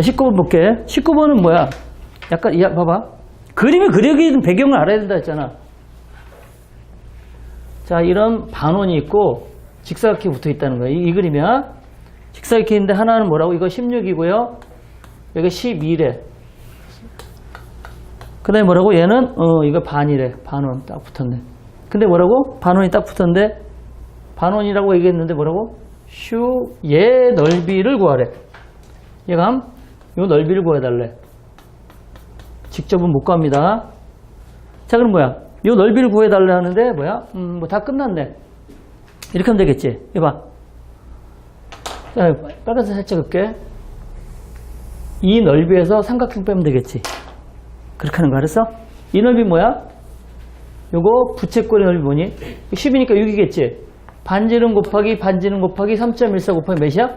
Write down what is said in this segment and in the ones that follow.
자, 19번 볼게. 19번은 뭐야? 약간, 야, 봐봐. 그림이 그려지는 배경을 알아야 된다 했잖아. 자, 이런 반원이 있고, 직사각형이 붙어 있다는 거야. 이, 이 그림이야. 직사각형인데 하나는 뭐라고? 이거 16이고요. 여기 12래. 그 다음에 뭐라고? 얘는, 어, 이거 반이래. 반원 딱 붙었네. 근데 뭐라고? 반원이 딱 붙었는데, 반원이라고 얘기했는데 뭐라고? 슈, 얘 넓이를 구하래. 얘가 함, 요 넓이를 구해달래. 직접은 못 구합니다. 자, 그럼 뭐야? 요 넓이를 구해달래 하는데, 뭐야? 음, 뭐 다 끝났네. 이렇게 하면 되겠지? 이봐. 자, 빨간색 살짝 긋게. 이 넓이에서 삼각형 빼면 되겠지? 그렇게 하는 거 알았어? 이 넓이 뭐야? 요거 부채꼴의 넓이 뭐니? 10이니까 6이겠지? 반지름 곱하기 반지름 곱하기 3.14 곱하기 몇이야?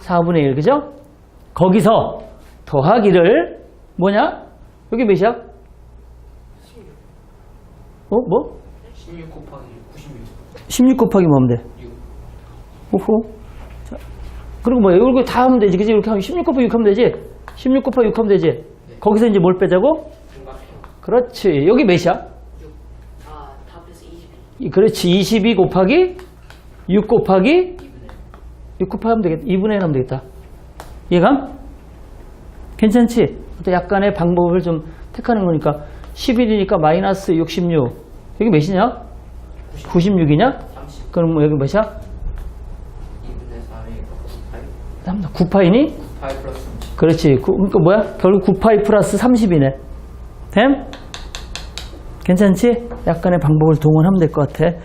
4분의 1, 그죠? 거기서 더하기를 뭐냐? 여기 몇이야? 어? 뭐? 16 곱하기 96 16 곱하기 뭐 하면 돼? 6 오호. 자, 그리고 뭐, 이거 다 하면 되지. 그지? 이렇게 하면 16 곱하기 6 하면 되지? 16 곱하기 6 하면 되지? 거기서 이제 뭘 빼자고? 그렇지. 여기 몇이야? 6 아, 답에서 22 이- 그렇지. 22 곱하기 6 곱하기 2분의 6 곱하기 하면 되겠다. 2분의 1 하면 되겠다. 이해감? 괜찮지? 또 약간의 방법을 좀 택하는 거니까 11이니까 마이너스 66. 여기 몇이냐? 96 이냐? 30 그럼 뭐 여기 몇이야? 2분의 3이 9파이 9파이니? 9파이 플러스 30 그렇지. 구- 그러니까 뭐야? 결국 9파이 플러스 30이네. 됨? 괜찮지? 약간의 방법을 동원하면 될 것 같아.